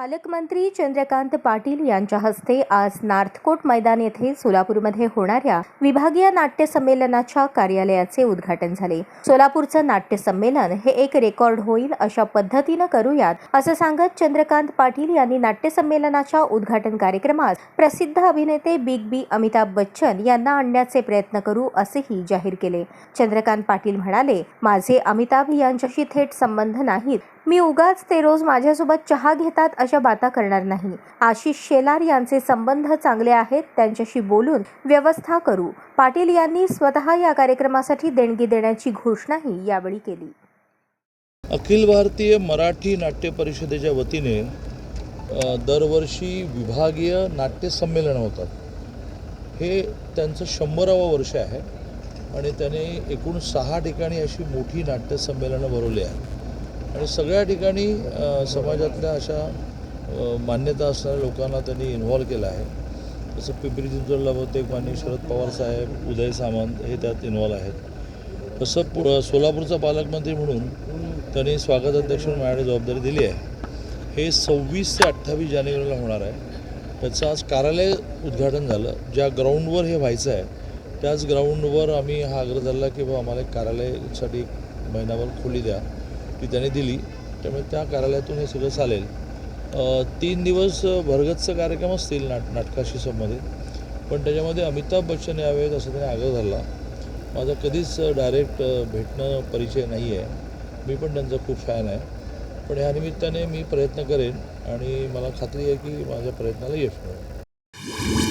पालकमंत्री चंद्रकांत पाटील यांच्या हस्ते आज नार्थकोट मैदान येथे सोलापूरमध्ये होणाऱ्या विभागीय नाट्य संमेलनाच्या कार्यालयाचे उद्घाटन झाले. सोलापूरचं नाट्य संमेलन हे एक रेकॉर्ड होईल अशा पद्धतीनं करूयात असं सांगत चंद्रकांत पाटील यांनी नाट्य संमेलनाच्या उद्घाटन कार्यक्रमात प्रसिद्ध अभिनेते बिग बी अमिताभ बच्चन यांना आणण्याचे प्रयत्न करू असेही जाहीर केले. चंद्रकांत पाटील म्हणाले माझे अमिताभ यांच्याशी थेट संबंध नाहीत मी उगाच ते रोज माझ्यासोबत चहा घेतात अशा बाता करणार नाही. आशिष शेलार यांचे संबंध चांगले आहेत त्यांच्याशी बोलून व्यवस्था करू. पाटील यांनी स्वतः या कार्यक्रमासाठी देणगी देण्याची घोषणाही यावेळी केली. अखिल भारतीय मराठी नाट्य परिषदेच्या वतीने दरवर्षी विभागीय नाट्य संमेलन होतात. हे त्यांचं शंभरावं वर्ष आहे आणि त्याने एकूण सहा ठिकाणी अशी मोठी नाट्य संमेलनं भरवली आहे आणि सगळ्या ठिकाणी समाजातल्या अशा मान्यता असणाऱ्या लोकांना त्यांनी इन्व्हॉल्व केलं आहे. जसं पिंपरी चिंचवडला बहुतेक माननीय शरद पवार साहेब उदय सामंत हे त्यात इन्व्हॉल्व आहेत. तसं पु सोलापूरचा पालकमंत्री म्हणून त्यांनी स्वागताध्यक्ष म्हणून माझ्याकडे जबाबदारी दिली आहे. हे सव्वीस ते अठ्ठावीस जानेवारीला होणार आहे. त्याचं आज कार्यालय उद्घाटन झालं. ज्या ग्राउंडवर हे व्हायचं आहे त्याच ग्राउंडवर आम्ही हा आग्रह धरला की बाबा आम्हाला एक कार्यालयासाठी एक महिनाभर खोली द्या. ती त्याने दिली त्यामुळे त्या कार्यालयातून हे सगळं चालेल. तीन दिवस भरगतचं कार्यक्रम असतील नाट नाटकाशी संबंधित. पण त्याच्यामध्ये अमिताभ बच्चन यावेळेत असं त्याने आग्रह धरला. माझा कधीच डायरेक्ट भेटणं परिचय नाही आहे मी पण त्यांचा खूप फॅन आहे. पण या निमित्ताने मी प्रयत्न करेन आणि मला खात्री आहे की माझ्या प्रयत्नाला यश मिळेल.